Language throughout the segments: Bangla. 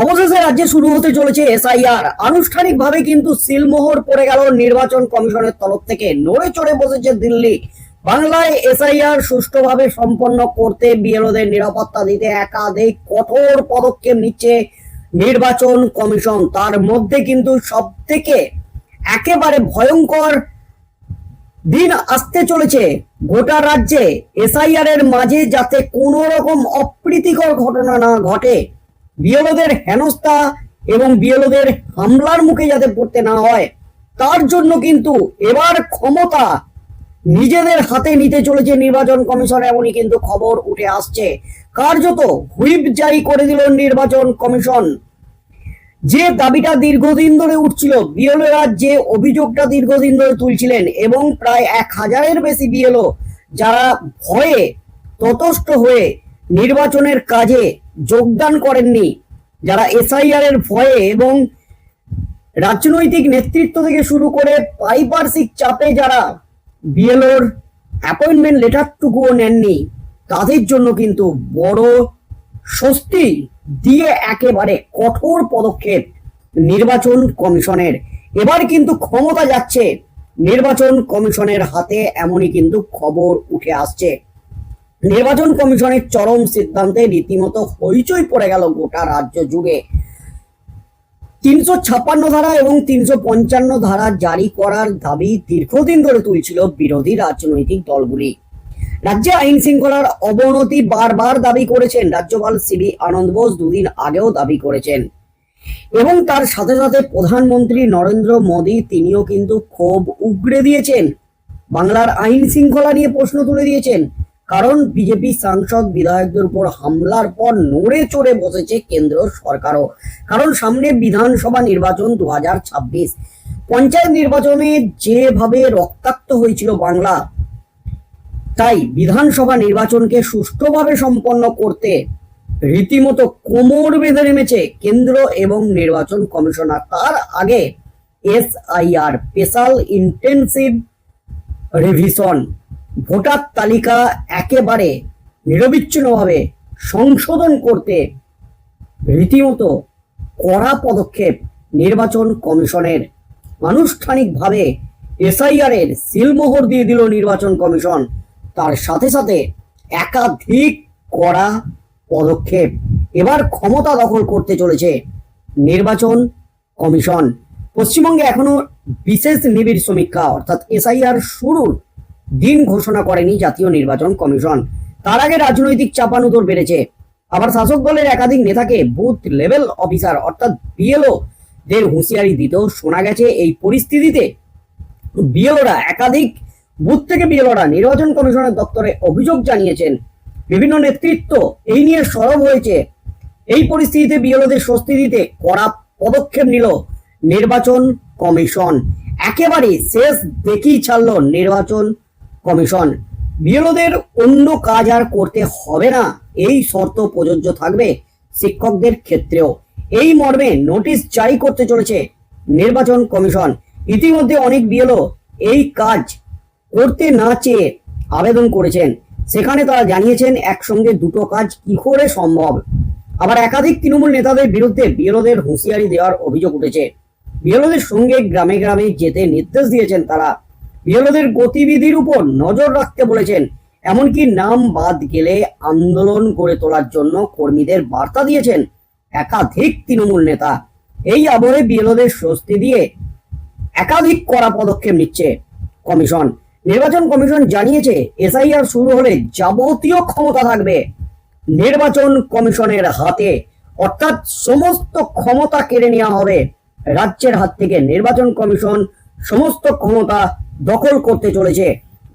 অবশেষে রাজ্যে শুরু হতে চলেছে এসআইআর আনুষ্ঠানিকভাবে কিন্তু সিলমোহর পড়ে গেল নির্বাচন কমিশনের তরফ থেকে। নড়ে চড়ে বসেছে দিল্লি। বাংলায় এসআইআর সুষ্ঠুভাবে সম্পন্ন করতে বিএলওদের নিরাপত্তা দিতে একাধিক কঠোর পদক্ষেপ নিচ্ছে নির্বাচন কমিশন। তার মধ্যে কিন্তু সব থেকে একেবারে ভয়ঙ্কর দিন আসতে চলেছে গোটা রাজ্যে এসআইআর এর মাঝে যাতে কোনো রকম অপ্রীতিকর ঘটনা না ঘটে। বিএলওদের হেনস্থা এবং বিএলওদের হামলার মুখে যাতে পড়তে না হয়, তার জন্য কিন্তু এবার ক্ষমতা নিজেদের হাতে নিতে চলেছে নির্বাচন কমিশন, এমনই কিন্তু খবর উঠে আসছে। কার্যত হুইপ জারি করে দিল নির্বাচন কমিশন। যে দাবিটা দীর্ঘদিন ধরে উঠছিল বিএলওরা যে অভিযোগটা দীর্ঘদিন ধরে তুলছিলেন এবং প্রায় এক হাজারের বেশি বিএলও যারা ভয়ে ততস্থ হয়ে নির্বাচনের কাজে যোগদান করেননি। যারা এসআইআর এর ভয়ে এবং রাজনৈতিক নেতৃত্ব থেকে শুরু করে পারিপার্শ্বিক চাপে যারা বিএলওর অ্যাপয়েন্টমেন্ট লেটারটুকুও নেননি, তাদের জন্য কিন্তু বড় স্বস্তি দিয়ে একেবারে কঠোর পদক্ষেপ নির্বাচন কমিশনের। এবার কিন্তু ক্ষমতা যাচ্ছে নির্বাচন কমিশনের হাতে, এমনই কিন্তু খবর উঠে আসছে। নির্বাচন কমিশনের চরম সিদ্ধান্তে রীতিমতো হইচই পড়ে গেল গোটা রাজ্য জুড়ে। তিনশো ছাপ্পান্ন ধারা এবং তিনশো পঞ্চান্ন ধারা জারি করার দাবি দীর্ঘদিন ধরে তুলছিল বিরোধী রাজনৈতিক দলগুলি। রাজ্যে আইন শৃঙ্খলার অবনতি বারবার দাবি করেছেন রাজ্যপাল সিবি আনন্দ বোস দুদিন আগেও দাবি করেছেন। এবং তার সাথে সাথে প্রধানমন্ত্রী নরেন্দ্র মোদী তিনিও কিন্তু ক্ষোভ উগড়ে দিয়েছেন। বাংলার আইন শৃঙ্খলা নিয়ে প্রশ্ন তুলে দিয়েছেন। কারণ বিজেপি সাংসদ বিধায়কদের উপর হামলার পর নড়ে চড়ে বসেছে কেন্দ্র সরকারও। কারণ সামনে বিধানসভা নির্বাচন দু পঞ্চায়েত নির্বাচনে যেভাবে রক্তাক্ত হয়েছিল বাংলা, তাই বিধানসভা নির্বাচনকে সুষ্ঠুভাবে সম্পন্ন করতে রীতিমতো কোমর বেঁধে নেমেছে কেন্দ্র এবং নির্বাচন কমিশনার। তার আগে S I R, special intensive revision voter তালিকা একেবারে নিরবিচ্ছিন্নভাবে সংশোধন করতে রীতিমতো কড়া পদক্ষেপ নির্বাচন কমিশনের আনুষ্ঠানিকভাবে এসআইআর এর সিলমোহর দিয়ে দিল নির্বাচন কমিশন। তার সাথে সাথে একাধিক কড়া পদক্ষেপ এবার ক্ষমতা দখল করতে চলেছে নির্বাচন কমিশন। পশ্চিমবঙ্গে এখনও বিশেষ নিবিড় সমীক্ষা, অর্থাৎ এসআইআর শুরুর দিন ঘোষণা করেনি জাতীয় নির্বাচন কমিশন। তার আগে রাজনৈতিক চাপানুতর বেড়েছে। আবার শাসক দলের একাধিক নেতাকে বুথ লেভেল অফিসার অর্থাৎ বিএলও দের হুঁশিয়ারি দিতেও শোনা গেছে এই পরিস্থিতিতে। বিএলওরা একাধিক বুথ থেকে বিএলওরা নির্বাচন কমিশনের দপ্তরে অভিযোগ জানিয়েছেন। বিভিন্ন নেতৃত্ব এই নিয়ে সরব হয়েছে। এই পরিস্থিতিতে বিএলওদের স্বস্তি দিতে কড়া পদক্ষেপ নিল নির্বাচন কমিশন। একেবারে শেষ দেখেই ছাড়ল নির্বাচন কমিশন। বিএলওদের অন্য কাজ আর করতে হবে না, এই শর্ত প্রযোজ্য থাকবে শিক্ষকদের ক্ষেত্রেও। এই মর্মে নোটিশ জারি করতে চলেছে নির্বাচন কমিশন। ইতিমধ্যে অনেক বিএলও এই কাজ করতে না চেয়ে আবেদন করেছেন। সেখানে তারা জানিয়েছেন, একসঙ্গে দুটো কাজ কি করে সম্ভব? আবার একাধিক তৃণমূল নেতাদের বিরুদ্ধে বিএলওদের হুঁশিয়ারি দেওয়ার অভিযোগ উঠেছে। বিএলওদের সঙ্গে গ্রামে গ্রামে যেতে নির্দেশ দিয়েছেন তারা। বিএলওদের গতিবিধির উপর নজর রাখতে বলেছেন, এমনকি নাম বাদ গেলে আন্দোলন গড়ে তোলার জন্য কর্মীদের বার্তা দিয়েছেন একাধিক তৃণমূল নেতা। এই আবহে বিএলওদের স্বস্তি দিয়ে একাধিক কড়া পদক্ষেপ নিচ্ছে কমিশন। নির্বাচন কমিশন জানিয়েছে, এসআইআর শুরু হলে যাবতীয় ক্ষমতা থাকবে। নির্বাচন কমিশনের হাতে অর্থাৎ সমস্ত ক্ষমতা কেড়ে নেওয়া হবে। রাজ্যের হাত থেকে নির্বাচন কমিশন সমস্ত ক্ষমতা দখল করতে চলেছে।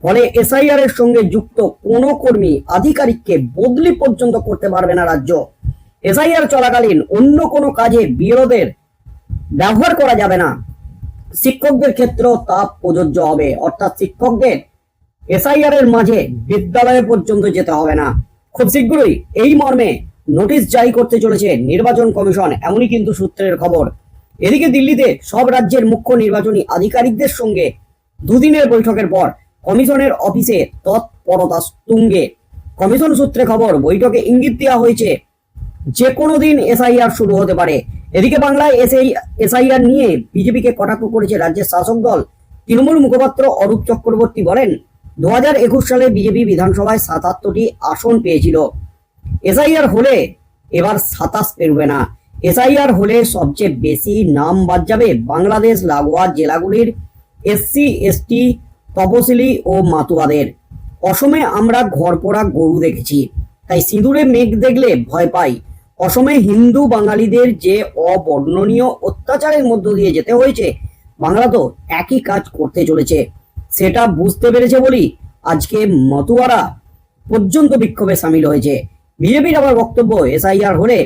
ফলে এসআইআর এর সঙ্গে যুক্ত কোনো কর্মী আধিকারিককে বদলি পর্যন্ত করতে পারবে না রাজ্য। এসআইআর চলাকালীন অন্য কোনো কাজে বিরোধের ব্যবহার করা যাবে না। শিক্ষকদের ক্ষেত্রেও তা প্রযোজ্য হবে। অর্থাৎ শিক্ষকদের এসআইআর এর মাঝে বিদ্যালয়ে পর্যন্ত যেতে হবে না। খুব শীঘ্রই এই মর্মে নোটিশ জারি করতে চলেছে নির্বাচন কমিশন, এমনই কিন্তু সূত্রের খবর। এদিকে দিল্লিতে সব রাজ্যের মুখ্য নির্বাচনী আধিকারিকদের সঙ্গে দুদিনের বৈঠকের পর কমিশনের অফিসে তৎপরতা তুঙ্গে। কমিশন সূত্রে খবর, বৈঠকে ইঙ্গিত দেওয়া হয়েছে যে কোনো দিন এসআইআর শুরু হতে পারে। এদিকে বাংলায় এসআই এসআইআর নিয়ে বিজেপিকে কটাক্ষ করেছে রাজ্যের শাসক দল। তৃণমূল মুখপাত্র অরূপ চক্রবর্তী বলেন, দু হাজার একুশ সালে বিজেপি বিধানসভায় সাতাত্তরটি আসন পেয়েছিল। এসআইআর হলে এবার সাতাশ পেরবে না। এসআইআর হলে সবচেয়ে বেশি নাম বাদ যাবে বাংলাদেশ লাগোয়া জেলাগুলির এসসি এসটি তপশিলি ও মাতুয়াদের অসমে আমরা ঘরপোড়া গরু দেখেছি, তাই সিঁদুরে মেঘ দেখলে ভয় পাই। অসমে হিন্দু বাঙালিদের যে অবর্ণনীয় অত্যাচারের মধ্য দিয়ে যেতে হয়েছে, বাংলা তো একই কাজ করতে চলেছে। সেটা বুঝতে পেরেছে বলি আজকে মতুয়ারা পর্যন্ত বিক্ষোভে সামিল হয়েছে। বিজেপির আবার বক্তব্য এসআইআর হলে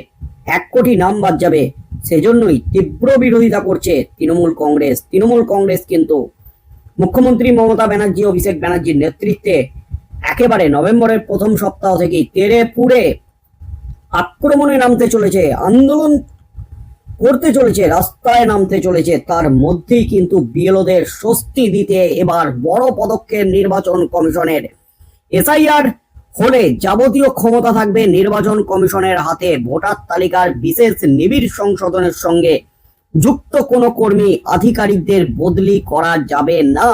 এক কোটি নাম বাদ যাবে। সেজন্যই তীব্র বিরোধিতা করছে তৃণমূল কংগ্রেস। তৃণমূল কংগ্রেস কিন্তু মুখ্যমন্ত্রী মমতা ব্যানার্জি, অভিষেক ব্যানার্জির নেতৃত্বে একেবারে নভেম্বরের প্রথম সপ্তাহ থেকেই তেরে পুড়ে আক্রমণে নামতে চলেছে, আন্দোলন করতে চলেছে, রাস্তায় নামতে চলেছে। তার মধ্যেই কিন্তু বিএলওদের স্বস্তি দিতে এবার বড় পদক্ষেপ নির্বাচন কমিশনের। এসআইআর হলে যাবতীয় ক্ষমতা থাকবে নির্বাচন কমিশনের হাতে। ভোটার তালিকার বিশেষ নিবিড় সংশোধনের সঙ্গে যুক্ত কোনো কর্মী আধিকারিকদের বদলি করা যাবে না।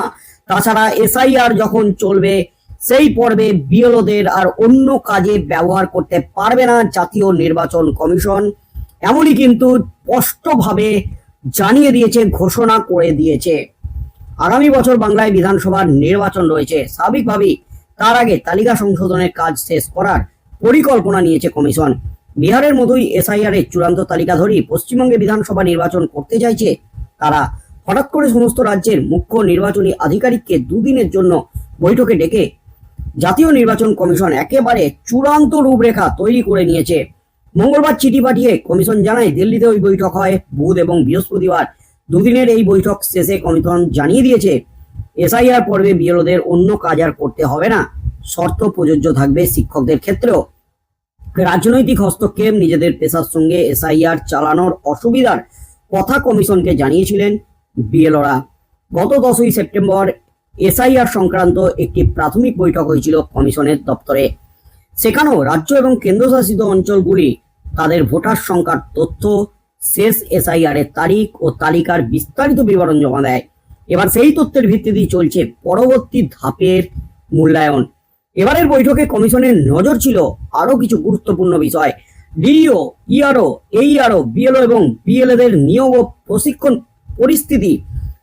তাছাড়া এসআইআর যখন চলবে, সেই পর্বে বিএলওদের আর অন্য কাজে ব্যবহার করতে পারবে না জাতীয় নির্বাচন কমিশন। এমনই কিন্তু স্পষ্টভাবে জানিয়ে দিয়েছে, ঘোষণা করে দিয়েছে। আগামী বছর বাংলায় বিধানসভার নির্বাচন রয়েছে। স্বাভাবিকভাবেই তার আগে তালিকা সংশোধনের কাজ শেষ করার পরিকল্পনা নিয়েছে কমিশন। বিহারের মতোই এসআইআর এর চূড়ান্ত তালিকা ধরেই পশ্চিমবঙ্গে বিধানসভা নির্বাচন করতে চাইছে তারা। হঠাৎ করে সমস্ত রাজ্যের মুখ্য নির্বাচনী আধিকারিককে দুদিনের জন্য বৈঠকে ডেকে জাতীয় নির্বাচন কমিশন একেবারে চূড়ান্ত রূপরেখা তৈরি করে নিয়েছে। মঙ্গলবার চিঠি পাঠিয়ে কমিশন জানায়, দিল্লিতে ওই বৈঠক হয়, বুধ এবং বৃহস্পতিবার দুদিনের এই বৈঠক শেষে কমিশন জানিয়ে দিয়েছে এসআইআর পর্বে বিএলওদের অন্য কাজ আর করতে হবে না। শর্ত প্রযোজ্য থাকবে শিক্ষকদের ক্ষেত্রেও। রাজনৈতিক হস্তক্ষেপ, নিজেদের পেশার সঙ্গে এসআইআর চালানোর অসুবিধার কথা কমিশনকে জানিয়েছিলেন বিএলওরা। গত দশই সেপ্টেম্বর এসআইআর সংক্রান্ত একটি প্রাথমিক বৈঠক হয়েছিল কমিশনের দপ্তরে। সেখানেও রাজ্য এবং কেন্দ্রশাসিত অঞ্চলগুলি তাদের ভোটার সংখ্যার তথ্য, শেষ এসআইআর এর তারিখ ও তালিকার বিস্তারিত বিবরণ জমা দেয়। এবার সেই তথ্যের ভিত্তিতেই চলছে পরবর্তী ধাপের মূল্যায়ন। এবারের বৈঠকে কমিশনের নজর ছিল আরও কিছু গুরুত্বপূর্ণ বিষয়। ডিও ইআরও, এইআরও, বিএলও এবং বিএলএদের নিয়োগ ও প্রশিক্ষণ পরিস্থিতি,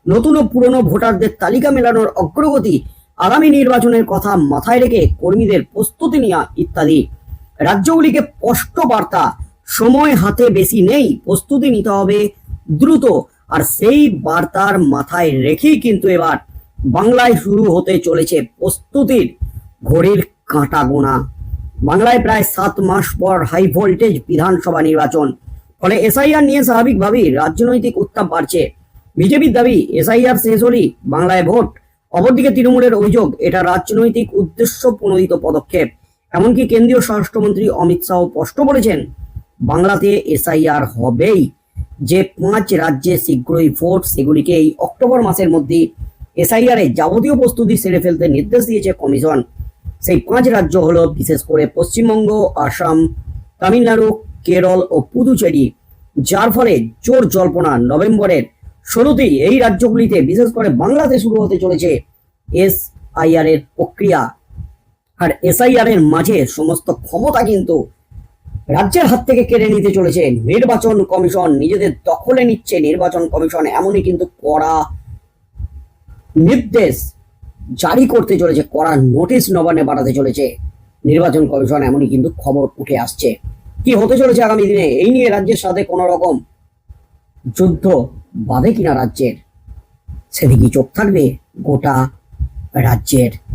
নতুন ও পুরনো ভোটারদের তালিকা মেলানোর অগ্রগতি, আগামী নির্বাচনের কথা মাথায় রেখে কর্মীদের প্রস্তুতি নেওয়া ইত্যাদি। রাজ্যগুলিকে স্পষ্ট বার্তা, সময় হাতে বেশি নেই, প্রস্তুতি নিতে হবে দ্রুত। আর সেই বার্তার মাথায় রেখেই কিন্তু এবার বাংলায় শুরু হতে চলেছে প্রস্তুতির ঘড়ির কাঁটা গোনা। বাংলায় প্রায় সাত মাস পর হাই ভোল্টেজ বিধানসভা নির্বাচন। ফলে এসআইআর নিয়ে স্বাভাবিকভাবেই রাজনৈতিক উত্তাপ বাড়ছে। বিজেপির দাবি, এসআইআর শেষ হলেই বাংলায় ভোট। অপরদিকে তৃণমূলের অভিযোগ, এটা রাজনৈতিক উদ্দেশ্য প্রণোদিত পদক্ষেপ। এমনকি কেন্দ্রীয় স্বরাষ্ট্রমন্ত্রী অমিত শাহ স্পষ্ট বলেছেন, বাংলাতে এসআইআর হবেই। যে পাঁচ রাজ্যে শীঘ্রই ভোট, সেগুলিকে এই অক্টোবর মাসের মধ্যে এসআইআর এর যাবতীয় প্রস্তুতি সেরে ফেলতে নির্দেশ দিয়েছে কমিশন। সেই পাঁচ রাজ্য হলো বিশেষ করে পশ্চিমবঙ্গ, আসাম, তামিলনাড়ু, কেরল ও পুদুচেরি, যার ফলে জোর জল্পনা নভেম্বরের শুরুতেই এই রাজ্যগুলিতে বিশেষ করে বাংলাতে শুরু হতে চলেছে এস আইআর এর প্রক্রিয়া। আর এসআইআর এর মাঝে সমস্ত ক্ষমতা কিন্তু রাজ্যের হাত থেকে কেড়ে নিতে চলেছে নির্বাচন কমিশন। নিজেদের দখলে নিচ্ছে নির্বাচন কমিশন, এমনই কিন্তু কড়া নির্দেশ জারি করতে চলেছে, কড়া নোটিশ নবান্নে বাড়াতে চলেছে। নির্বাচন কমিশন, এমনই কিন্তু খবর উঠে আসছে। কি হতে চলেছে আগামী দিনে? এই নিয়ে রাজ্যের সাথে কোনো রকম যুদ্ধ বাঁধে কিনা রাজ্যের? সেদিকে চোখ থাকবে গোটা রাজ্যের।